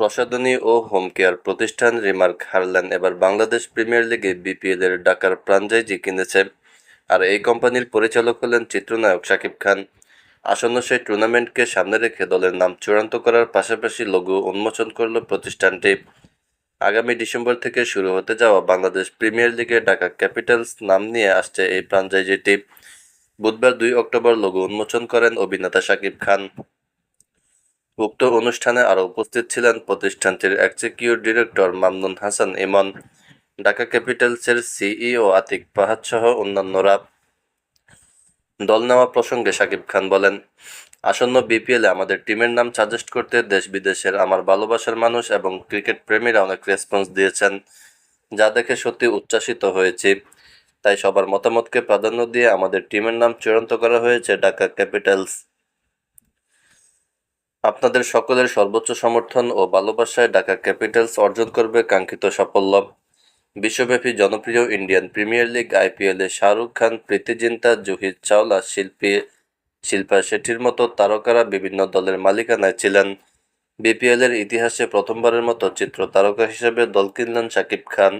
প্রসাধনী ও home care প্রতিষ্ঠান রিমার্ক হারল্যান্ড এবার বাংলাদেশ প্রিমিয়ার লিগে বিপিএল এর ডাকার ফ্রাঞ্চাইজি কিনেছে আর এই কোম্পানির পরিচালক হলেন চিত্রনায়ক শাকিব খান। আসন্ন সেই টুর্নামেন্টকে সামনে রেখে দলের নাম চূড়ান্ত করার পাশাপাশি লঘু উন্মোচন করল প্রতিষ্ঠানটি। আগামী ডিসেম্বর থেকে শুরু হতে যাওয়া বাংলাদেশ প্রিমিয়ার লিগে ঢাকা ক্যাপিটালস নাম নিয়ে আসছে এই ফ্রাঞ্চাইজিটি বুধবার দুই অক্টোবর লঘু উন্মোচন করেন অভিনেতা শাকিব খান। উক্ত অনুষ্ঠানে আরও উপস্থিত ছিলেন প্রতিষ্ঠানটির এক্সিকিউটিভ ডিরেক্টর মামনুন হাসান ইমন, ঢাকা ক্যাপিটালসের সিইও আতিক ফাহাদ সহ অন্যান্যরা। দল নেওয়া প্রসঙ্গে সাকিব খান বলেন, আসন্ন বিপিএলে আমাদের টিমের নাম সাজেস্ট করতে দেশ বিদেশের আমার ভালোবাসার মানুষ এবং ক্রিকেট প্রেমীরা অনেক রেসপন্স দিয়েছেন, যা দেখে সত্যি উচ্ছ্বাসিত হয়েছি। তাই সবার মতামতকে প্রাধান্য দিয়ে আমাদের টিমের নাম চূড়ান্ত করা হয়েছে ঢাকা ক্যাপিটালস। আপনাদের সকলের সর্বোচ্চ সমর্থন ও ভালোবাসায় ঢাকা ক্যাপিটালস অর্জন করবে কাঙ্ক্ষিত সাফল্য। বিশ্বব্যাপী জনপ্রিয় ইন্ডিয়ান প্রিমিয়ার লিগ আইপিএলে শাহরুখ খান, প্রীতি জিন্তা, জুহির চাওলা, শিল্পী, শিল্পা শেঠির মতো তারকারা বিভিন্ন দলের মালিকানায় ছিলেন। বিপিএলের ইতিহাসে প্রথমবারের মতো চিত্র তারকা হিসেবে দল কিনলেন শাকিব খান।